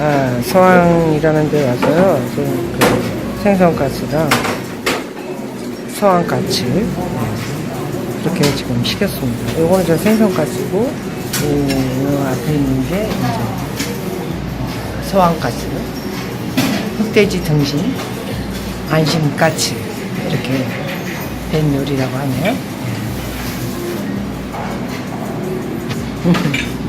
아, 서항이라는 데 와서요. 지금 그 생선가스랑 서항가츠 네. 그렇게 지금 시켰습니다. 요거는 저 생선가스고 요 앞에 있는 게 이제 서항가스 흑돼지 등심 안심가츠 이렇게 된 요리라고 하네요. 네.